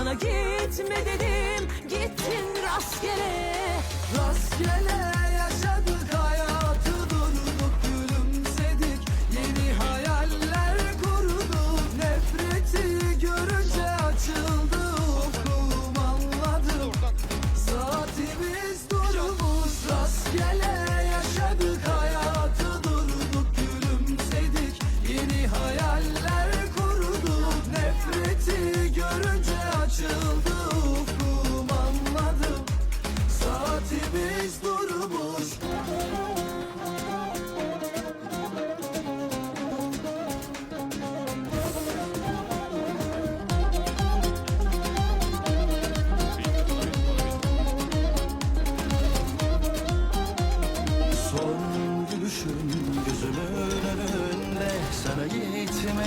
Sana gitme dedim. Gittin rastgele Rastgele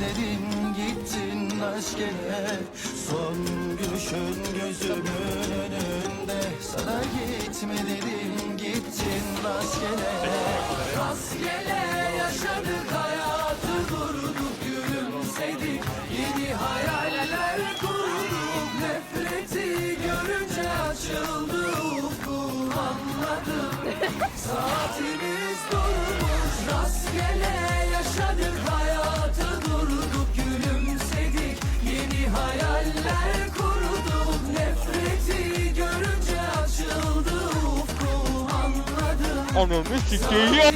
dedim gittin rastgele Son gülüşün gözümün önünde. Sana gitme dedim gittin rastgele Rastgele yaşadık hayatı durduk gülümsedik. Yeni hayaller kurduk. Nefreti görünce açıldı ufkum anladım. Saatimiz durmuş Ananı sikeyim.